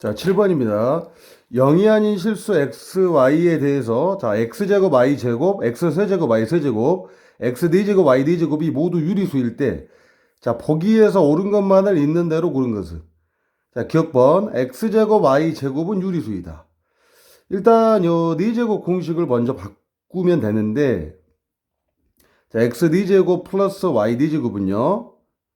자, 7번입니다. 0이 아닌 실수 xy에 대해서 자, x제곱 y제곱, x세제곱 y세제곱, xd제곱 yd제곱이 모두 유리수일 때 자, 보기에서 옳은 것만을 있는 대로 고른 것은 자, 기억번 x제곱 y제곱은 유리수이다. 일단 요 4제곱 공식을 먼저 바꾸면 되는데 자, xd제곱 플러스 yd제곱은요.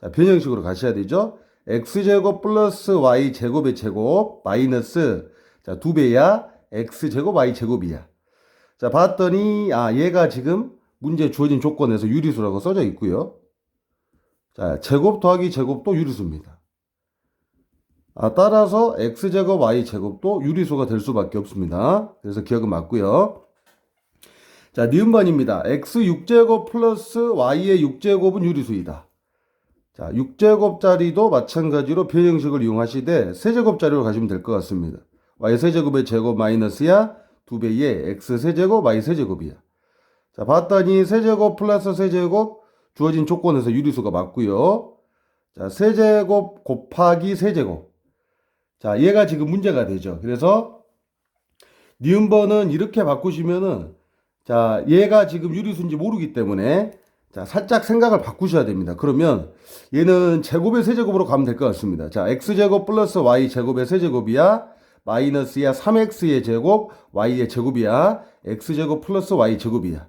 자, 변형식으로 가셔야 되죠. X제곱 플러스 y제곱의 제곱 마이너스 자, 두 배야 x제곱 y제곱이야. 자, 봤더니 아, 얘가 지금 문제 주어진 조건에서 유리수라고 써져 있고요. 자, 제곱 더하기 제곱도 유리수입니다. 아, 따라서 x제곱 y제곱도 유리수가 될 수밖에 없습니다. 그래서 기억은 맞고요. 자, 니은반입니다. x 6제곱 플러스 y의 6제곱은 유리수이다. 자, 6제곱짜리도 마찬가지로 변형식을 이용하시되 세제곱짜리로 가시면 될 것 같습니다. y 세제곱의 제곱 마이너스야 2배의 x 세제곱 y 세제곱이야. 자, 봤더니 세제곱 플러스 세제곱 주어진 조건에서 유리수가 맞고요. 자, 세제곱 곱하기 세제곱. 자, 얘가 지금 문제가 되죠. 그래서 니은번은 이렇게 바꾸시면은 자, 얘가 지금 유리수인지 모르기 때문에 자, 살짝 생각을 바꾸셔야 됩니다. 그러면 얘는 제곱의 세제곱으로 가면 될 것 같습니다. 자, x제곱 플러스 y제곱의 세제곱이야. 마이너스야 3x의 제곱, y의 제곱이야. x제곱 플러스 y제곱이야.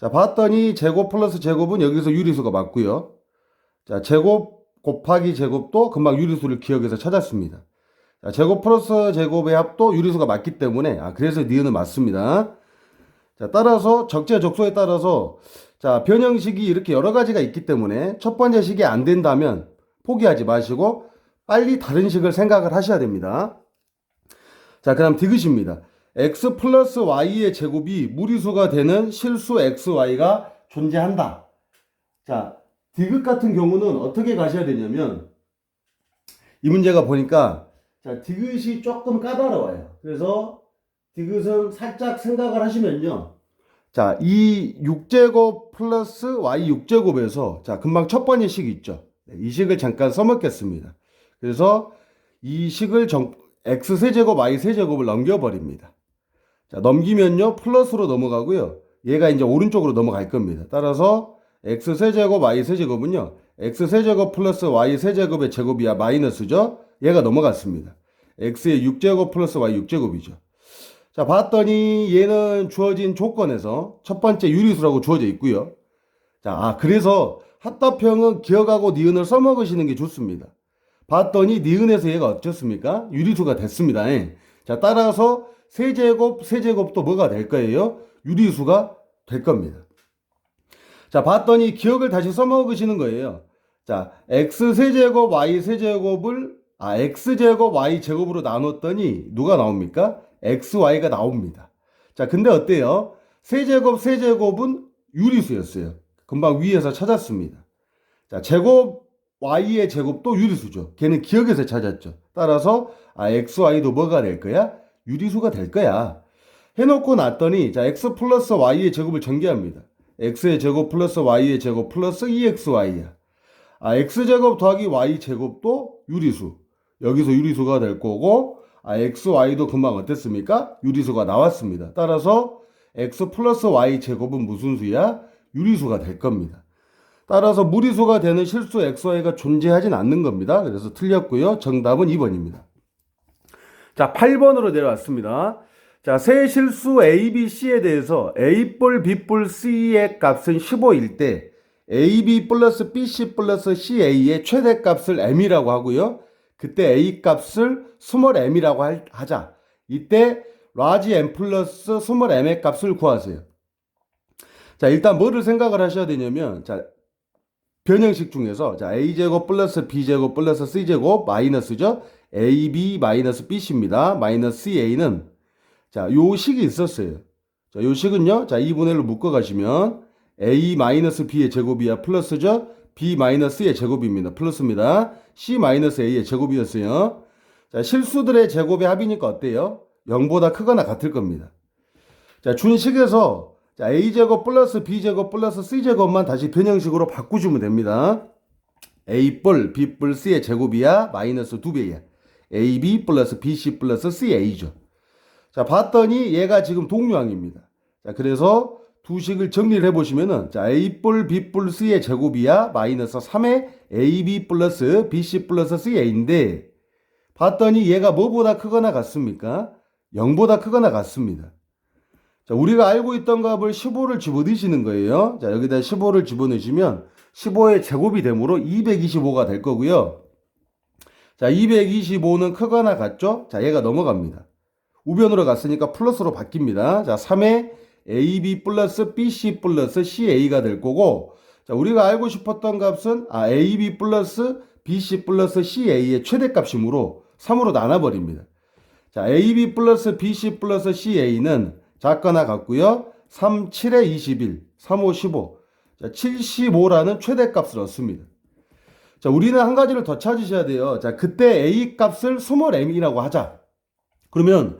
자, 봤더니 제곱 플러스 제곱은 여기서 유리수가 맞고요. 자, 제곱 곱하기 제곱도 금방 유리수를 기억해서 찾았습니다. 자, 제곱 플러스 제곱의 합도 유리수가 맞기 때문에 아, 그래서 니은은 맞습니다. 자, 따라서 적재적소에 따라서 자, 변형식이 이렇게 여러 가지가 있기 때문에 첫 번째 식이 안 된다면 포기하지 마시고 빨리 다른 식을 생각을 하셔야 됩니다. 자, 그다음 디귿입니다. x 플러스 y의 제곱이 무리수가 되는 실수 xy가 존재한다. 자, 디귿 같은 경우는 어떻게 가셔야 되냐면 이 문제가 보니까 자, 디귿이 조금 까다로워요. 그래서 디귿은 살짝 생각을 하시면요. 자, 이 6제곱 플러스 y 6제곱에서 자, 금방 첫 번째 식 있죠. 네, 이 식을 잠깐 써먹겠습니다. 그래서 이 식을 정, x 세제곱 y 세제곱을 넘겨버립니다. 자, 넘기면요. 플러스로 넘어가고요. 얘가 이제 오른쪽으로 넘어갈 겁니다. 따라서 x 세제곱 y 세제곱은요. x 세제곱 플러스 y 세제곱의 제곱이야 마이너스죠. 얘가 넘어갔습니다. x의 6제곱 플러스 y 6제곱이죠. 자, 봤더니 얘는 주어진 조건에서 첫 번째 유리수라고 주어져 있고요. 자, 아, 그래서 합답형은 기억하고 니은을 써먹으시는 게 좋습니다. 봤더니 니은에서 얘가 어쩌습니까? 유리수가 됐습니다. 예. 자, 따라서 세제곱, 세제곱도 뭐가 될 거예요? 유리수가 될 겁니다. 자, 봤더니 기억을 다시 써먹으시는 거예요. 자, x 세제곱, y 세제곱을 아, x제곱, y제곱으로 나눴더니 누가 나옵니까? Xy가 나옵니다. 자, 근데 어때요? 세제곱, 세제곱은 유리수였어요. 금방 위에서 찾았습니다. 자, 제곱, y의 제곱도 유리수죠. 걔는 기억에서 찾았죠. 따라서 아, xy도 뭐가 될 거야? 유리수가 될 거야. 해놓고 났더니 자, x 플러스 y의 제곱을 전개합니다. x의 제곱 플러스 y의 제곱 플러스 2xy야. 아, x제곱 더하기 y제곱도 유리수. 여기서 유리수가 될 거고, 아, xy도 금방 어땠습니까? 유리수가 나왔습니다. 따라서 x 플러스 y제곱은 무슨 수야? 유리수가 될 겁니다. 따라서 무리수가 되는 실수 xy가 존재하진 않는 겁니다. 그래서 틀렸고요. 정답은 2번입니다. 자, 8번으로 내려왔습니다. 자, 세 실수 A, B, C에 대해서 A뿔, B뿔, C의 값은 15일 때 AB 플러스 BC 플러스 CA의 최대값을 M이라고 하고요. 그때 A 값을 스몰 m이라고 할- 하자. 이때 라지 m 플러스 스몰 m의 값을 구하세요. 자, 일단 뭐를 생각을 하셔야 되냐면, 자, 변형식 중에서, 자, a제곱 플러스 b제곱 플러스 c제곱 마이너스죠? ab 마이너스 bc입니다. 마이너스 ca는, 자, 요 식이 있었어요. 자, 요 식은요, 자, 2분의 1로 묶어 가시면, a 마이너스 b의 제곱이야 플러스죠? B 마이너스의 제곱입니다. 플러스입니다. c 마이너스 a의 제곱이었어요. 자, 실수들의 제곱의 합이니까 어때요? 0보다 크거나 같을 겁니다. 자, 준식에서 자, a제곱 플러스 b제곱 플러스 c제곱만 다시 변형식으로 바꾸시면 됩니다. a뿔, b뿔, c의 제곱이야 마이너스 2배야. AB 플러스 BC 플러스 CA죠. 자, 봤더니 얘가 지금 동류항입니다. 자, 그래서 두 식을 정리를 해보시면은, 자, A뿔, B뿔, C의 제곱이야, 마이너스 3의 AB 플러스 BC 플러스 CA인데, 봤더니 얘가 뭐보다 크거나 같습니까? 0보다 크거나 같습니다. 자, 우리가 알고 있던 값을 15를 집어넣으시는 거예요. 자, 여기다 15를 집어넣으시면 15의 제곱이 되므로 225가 될 거고요. 자, 225는 크거나 같죠? 자, 얘가 넘어갑니다. 우변으로 갔으니까 플러스로 바뀝니다. 자, 3의 AB 플러스 BC 플러스 CA가 될 거고, 자, 우리가 알고 싶었던 값은, 아, AB 플러스 BC 플러스 CA의 최대값이므로 3으로 나눠버립니다. 자, AB 플러스 BC 플러스 CA는 작거나 같고요. 3, 7에 21, 3, 5, 15. 자, 75라는 최대값을 얻습니다. 자, 우리는 한 가지를 더 찾으셔야 돼요. 자, 그때 A 값을 스몰 m이라고 하자. 그러면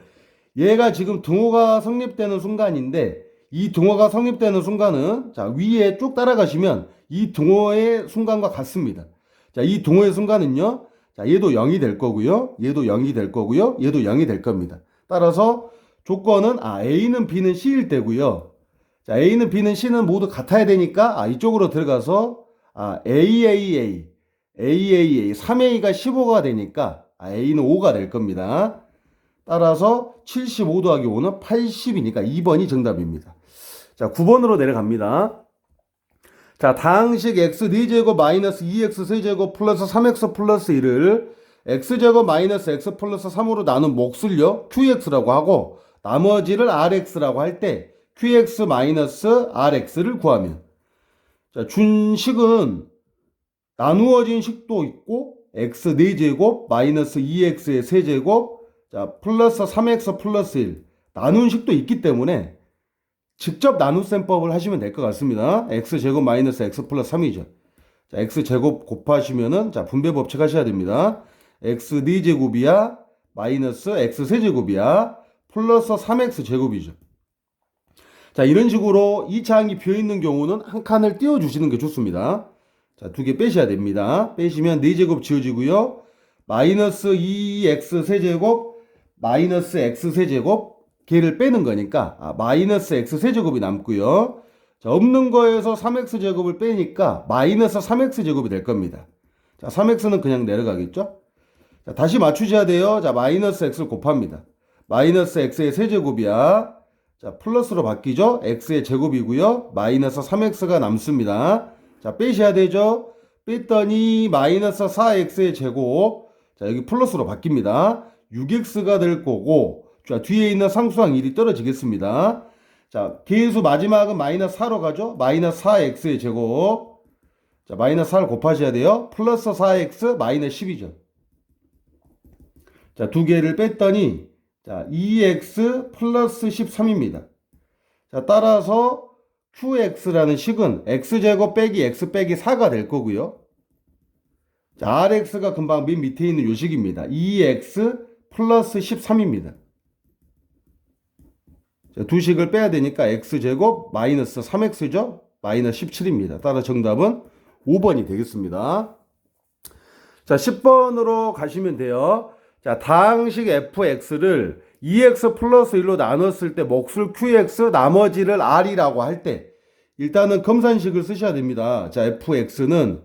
얘가 지금 등호가 성립되는 순간인데 이 등호가 성립되는 순간은 자, 위에 쭉 따라가시면 이 등호의 순간과 같습니다. 자, 이 등호의 순간은요. 자, 얘도 0이 될 거고요. 얘도 0이 될 거고요. 얘도 0이 될 겁니다. 따라서 조건은 아, A는 B는 C일 때고요. 자, A는 B는 C는 모두 같아야 되니까 아, 이쪽으로 들어가서 아, AAA, AAA, 3A가 15가 되니까 아, A는 5가 될 겁니다. 따라서 75 더하기 5는 80이니까 2번이 정답입니다. 자, 9번으로 내려갑니다. 자, 다항식 x 4제곱 마이너스 2x 세제곱 플러스 3x 플러스 1을 x제곱 마이너스 x 플러스 3으로 나눈 몫을요 qx라고 하고 나머지를 rx라고 할 때 qx 마이너스 rx를 구하면 자, 준식은 나누어진 식도 있고 x 4제곱 마이너스 2x의 세제곱 자, 플러스 3x 플러스 1 나눈 식도 있기 때문에 직접 나눗셈법을 하시면 될 것 같습니다. x제곱 마이너스 x 플러스 3이죠. 자, x제곱 곱하시면은 자, 분배 법칙 하셔야 됩니다. x 4제곱이야 마이너스 x 세제곱이야 플러스 3x 제곱이죠. 자, 이런 식으로 2차 항이 비어 있는 경우는 한 칸을 띄워 주시는 게 좋습니다. 자, 두 개 빼셔야 됩니다. 빼시면 4제곱 지워지고요. 마이너스 2x 세제곱 마이너스 x 세제곱 걔를 빼는 거니까 아, 마이너스 x 세제곱이 남고요. 자, 없는 거에서 3x 제곱을 빼니까 마이너스 3x 제곱이 될 겁니다. 자, 3x는 그냥 내려가겠죠? 자, 다시 맞추셔야 돼요. 자, 마이너스 x를 곱합니다. 마이너스 x의 세제곱이야. 자, 플러스로 바뀌죠? x의 제곱이고요. 마이너스 3x가 남습니다. 자, 빼셔야 되죠? 뺐더니 마이너스 4x의 제곱. 자, 여기 플러스로 바뀝니다. 6x가 될 거고, 자, 뒤에 있는 상수항 1이 떨어지겠습니다. 자, 계수 마지막은 마이너스 4로 가죠? 마이너스 4x의 제곱. 자, 마이너스 4를 곱하셔야 돼요. 플러스 4x 마이너스 10이죠. 자, 두 개를 뺐더니, 자, 2x 플러스 13입니다. 자, 따라서 qx라는 식은 x제곱 빼기 x 빼기 4가 될 거고요. 자, rx가 금방 맨 밑에 있는 요 식입니다. 2x 플러스 13입니다. 자, 두 식을 빼야 되니까 x제곱 마이너스 3x죠? 마이너스 17입니다. 따라 정답은 5번이 되겠습니다. 자, 10번으로 가시면 돼요. 자, 다항식 fx를 2x 플러스 1로 나눴을 때 몫을 qx 나머지를 r이라고 할 때 일단은 검산식을 쓰셔야 됩니다. 자, fx는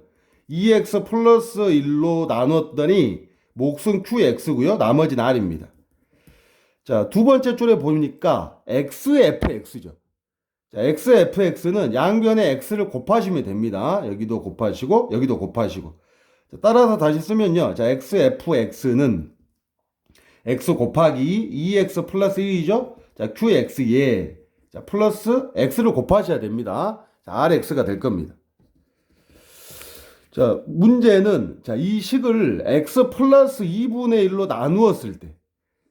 2x 플러스 1로 나눴더니 몫은 qx고요. 나머지는 r입니다. 자, 두 번째 줄에 보니까 xfx죠. 자, xfx는 양변에 x를 곱하시면 됩니다. 여기도 곱하시고 여기도 곱하시고. 자, 따라서 다시 쓰면요. 자, xfx는 x 곱하기 2x 플러스 1이죠. 자, qx에 자, 플러스 x를 곱하셔야 됩니다. 자, rx가 될 겁니다. 자, 문제는 자, 이 식을 x 플러스 2분의 1로 나누었을 때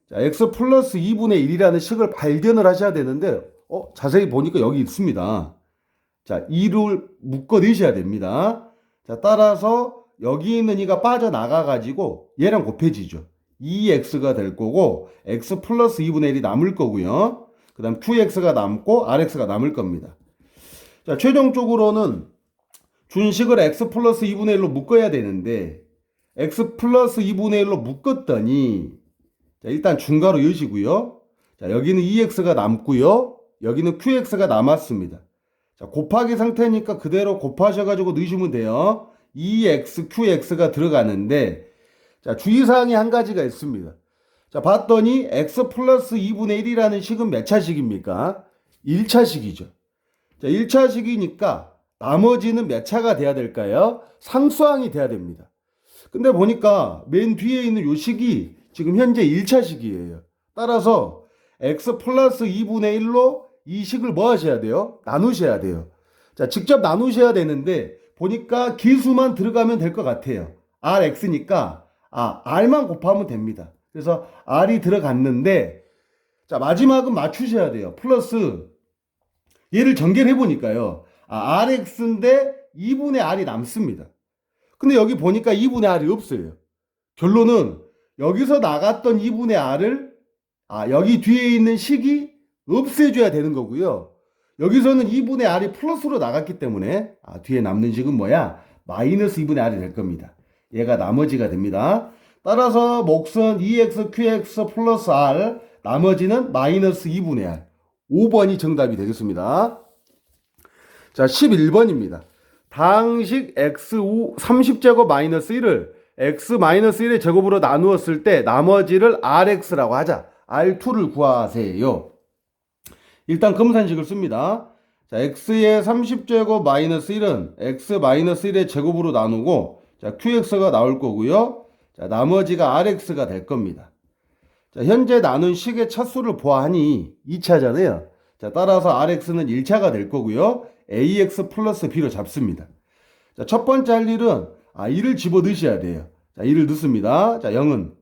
자, x 플러스 2분의 1이라는 식을 발견을 하셔야 되는데 어, 자세히 보니까 여기 있습니다. 자, 2를 묶어 넣으셔야 됩니다. 자, 따라서 여기 있는 이가 빠져나가 가지고 얘랑 곱해지죠. 2x가 될 거고 x 플러스 2분의 1이 남을 거고요. 그 다음 qx가 남고 rx가 남을 겁니다. 자, 최종적으로는 준식을 x 플러스 2분의 1로 묶어야 되는데 x 플러스 2분의 1로 묶었더니 자, 일단 중괄호 여시고요. 자, 여기는 2x가 남고요. 여기는 qx가 남았습니다. 자, 곱하기 상태니까 그대로 곱하셔가지고 넣으시면 돼요. 2x, qx가 들어가는데, 자, 주의사항이 한 가지가 있습니다. 자, 봤더니 x 플러스 2분의 1이라는 식은 몇 차식입니까? 1차식이죠. 자, 1차식이니까 나머지는 몇 차가 돼야 될까요? 상수항이 돼야 됩니다. 근데 보니까 맨 뒤에 있는 요 식이 지금 현재 1차 식이에요. 따라서 x 플러스 2분의 1로 이 식을 뭐 하셔야 돼요? 나누셔야 돼요. 자, 직접 나누셔야 되는데 보니까 기수만 들어가면 될 것 같아요. rx니까 아, r만 곱하면 됩니다. 그래서 r이 들어갔는데 자, 마지막은 맞추셔야 돼요. 플러스 얘를 전개를 해 보니까요. 아, rx인데 2분의 r이 남습니다. 근데 여기 보니까 2분의 r이 없어요. 결론은 여기서 나갔던 2분의 r을 아, 여기 뒤에 있는 식이 없애줘야 되는 거고요. 여기서는 2분의 r이 플러스로 나갔기 때문에 아, 뒤에 남는 식은 뭐야? 마이너스 2분의 r이 될 겁니다. 얘가 나머지가 됩니다. 따라서 몫은 2x, qx 플러스 r 나머지는 마이너스 2분의 r 5번이 정답이 되겠습니다. 자, 11번입니다. 당식 x5 30제곱 마이너스 1을 x 마이너스 1의 제곱으로 나누었을 때 나머지를 rx라고 하자. r2를 구하세요. 일단 검산식을 씁니다. 자, x의 30제곱 마이너스 1은 x 마이너스 1의 제곱으로 나누고 자, qx가 나올 거고요. 자, 나머지가 rx가 될 겁니다. 자, 현재 나눈 식의 차수를 보아하니 2차잖아요. 자, 따라서 rx는 1차가 될 거고요. Ax 플러스 b로 잡습니다. 자, 첫 번째 할 일은 아, 1을 집어 넣으셔야 돼요. 자, 1을 넣습니다. 자, 0은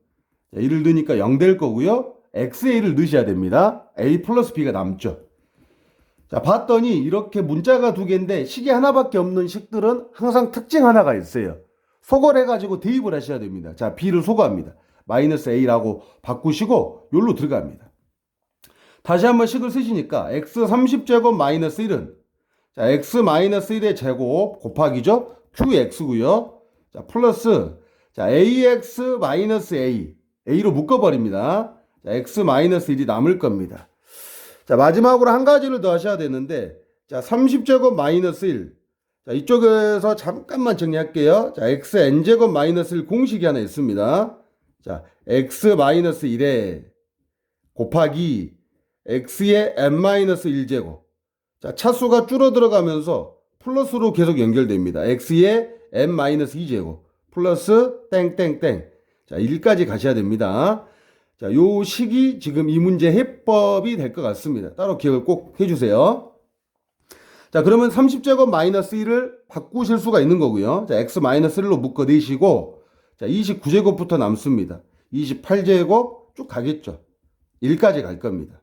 자, 1을 넣으니까 0 될 거고요. 1을 넣으셔야 됩니다. a 플러스 b가 남죠. 자, 봤더니 이렇게 문자가 두 개인데 식이 하나밖에 없는 식들은 항상 특징 하나가 있어요. 소거해가지고 대입을 하셔야 됩니다. 자, b를 소거합니다. 마이너스 a라고 바꾸시고 여기로 들어갑니다. 다시 한번 식을 쓰시니까 x 30제곱 마이너스 1은 자, x 마이너스 1의 제곱 곱하기죠. qx고요. 자, 플러스 자, ax 마이너스 a a로 묶어 버립니다. 자, x 마이너스 1이 남을 겁니다. 자, 마지막으로 한 가지를 더 하셔야 되는데 자, 30제곱 마이너스 1. 자, 이쪽에서 잠깐만 정리할게요. 자, x n제곱 마이너스 1 공식이 하나 있습니다. 자, x 마이너스 1에 곱하기 x의 n-1제곱. 자, 차수가 줄어들어가면서 플러스로 계속 연결됩니다. x의 n-2제곱. 플러스 땡땡땡. 자, 1까지 가셔야 됩니다. 자, 요 식이 지금 이 문제 해법이 될 것 같습니다. 따로 기억을 꼭 해주세요. 자, 그러면 30제곱 마이너스 1을 바꾸실 수가 있는 거고요. 자, x 마이너스 1로 묶어 내시고, 자, 29제곱부터 남습니다. 28제곱 쭉 가겠죠. 1까지 갈 겁니다.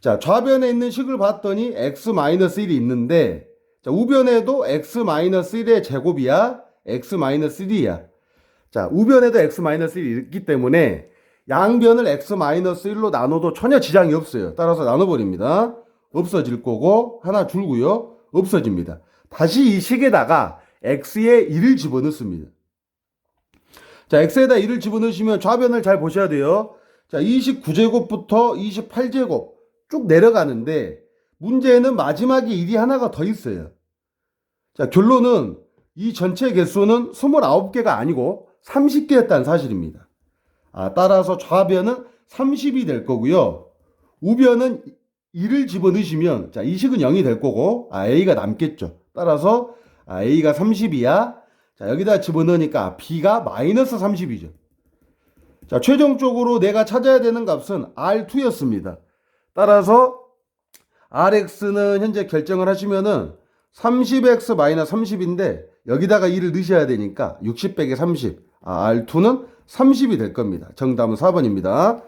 자, 좌변에 있는 식을 봤더니 x-1이 있는데, 자, 우변에도 x-1의 제곱이야, x-1이야. 자, 우변에도 x-1이 있기 때문에 양변을 x-1로 나눠도 전혀 지장이 없어요. 따라서 나눠버립니다. 없어질 거고, 하나 줄고요. 없어집니다. 다시 이 식에다가 x에 1을 집어넣습니다. 자, x에다 1을 집어넣으시면 좌변을 잘 보셔야 돼요. 자, 29제곱부터 28제곱 쭉 내려가는데 문제는 마지막에 1이 하나가 더 있어요. 자, 결론은 이 전체 개수는 29개가 아니고 30개였다는 사실입니다. 아, 따라서 좌변은 30이 될 거고요. 우변은 1을 집어넣으시면 자, 이 식은 0이 될 거고 아, A가 남겠죠. 따라서 아, A가 30이야. 자, 여기다 집어넣으니까 B가 마이너스 30이죠. 자, 최종적으로 내가 찾아야 되는 값은 R2였습니다. 따라서 RX는 현재 결정을 하시면은 30X 마이너스 30인데 여기다가 2를 넣으셔야 되니까 60 빼기 30. 아, R2는 30이 될 겁니다. 정답은 4번입니다.